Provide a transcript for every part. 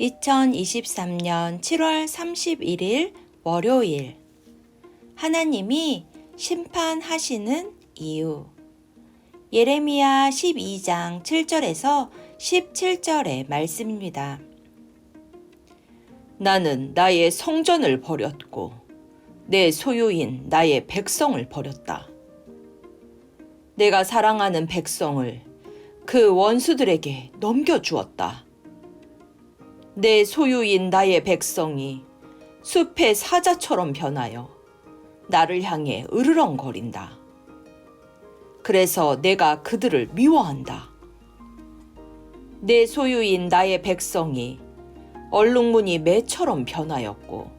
2023년 7월 31일 월요일 하나님이 심판하시는 이유 예레미야 12장 7절에서 17절의 말씀입니다. 나는 나의 성전을 버렸고 내 소유인 나의 백성을 버렸다. 내가 사랑하는 백성을 그 원수들에게 넘겨주었다. 내 소유인 나의 백성이 숲의 사자처럼 변하여 나를 향해 으르렁거린다. 그래서 내가 그들을 미워한다. 내 소유인 나의 백성이 얼룩무늬 매처럼 변하였고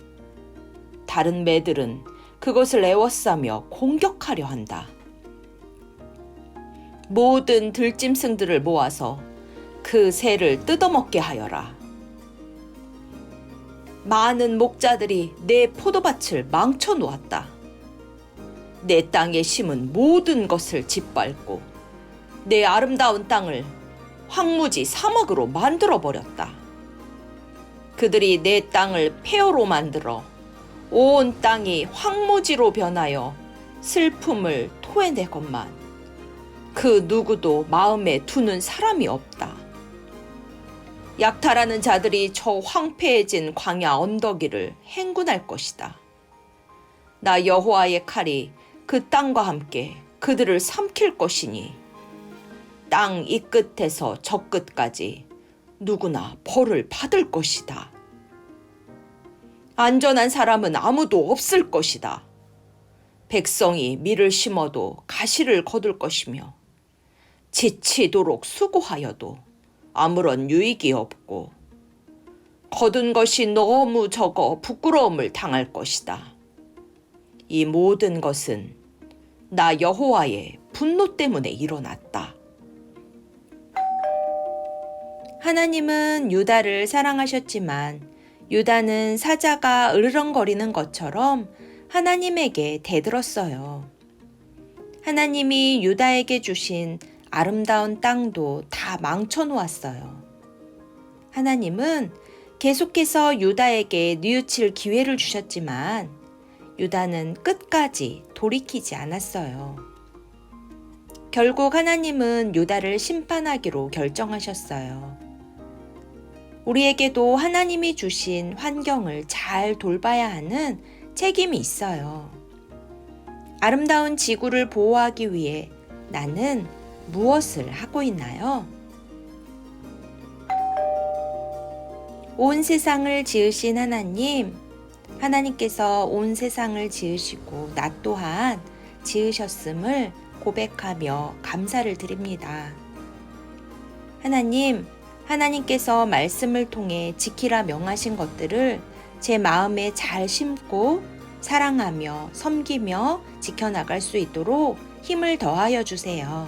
다른 매들은 그것을 애워싸며 공격하려 한다. 모든 들짐승들을 모아서 그 새를 뜯어먹게 하여라. 많은 목자들이 내 포도밭을 망쳐 놓았다. 내 땅에 심은 모든 것을 짓밟고 내 아름다운 땅을 황무지 사막으로 만들어 버렸다. 그들이 내 땅을 폐허로 만들어 온 땅이 황무지로 변하여 슬픔을 토해내건만 그 누구도 마음에 두는 사람이 없다. 약탈하는 자들이 저 황폐해진 광야 언덕이를 행군할 것이다. 나 여호와의 칼이 그 땅과 함께 그들을 삼킬 것이니 땅 이 끝에서 저 끝까지 누구나 벌을 받을 것이다. 안전한 사람은 아무도 없을 것이다. 백성이 밀을 심어도 가시를 거둘 것이며 지치도록 수고하여도 아무런 유익이 없고 거둔 것이 너무 적어 부끄러움을 당할 것이다. 이 모든 것은 나 여호와의 분노 때문에 일어났다. 하나님은 유다를 사랑하셨지만 유다는 사자가 으르렁거리는 것처럼 하나님에게 대들었어요. 하나님이 유다에게 주신 아름다운 땅도 다 망쳐 놓았어요. 하나님은 계속해서 유다에게 뉘우칠 기회를 주셨지만 유다는 끝까지 돌이키지 않았어요. 결국 하나님은 유다를 심판하기로 결정하셨어요. 우리에게도 하나님이 주신 환경을 잘 돌봐야 하는 책임이 있어요. 아름다운 지구를 보호하기 위해 나는 무엇을 하고 있나요? 온 세상을 지으신 하나님, 하나님께서 온 세상을 지으시고 나 또한 지으셨음을 고백하며 감사를 드립니다. 하나님, 하나님께서 말씀을 통해 지키라 명하신 것들을 제 마음에 잘 심고 사랑하며 섬기며 지켜나갈 수 있도록 힘을 더하여 주세요.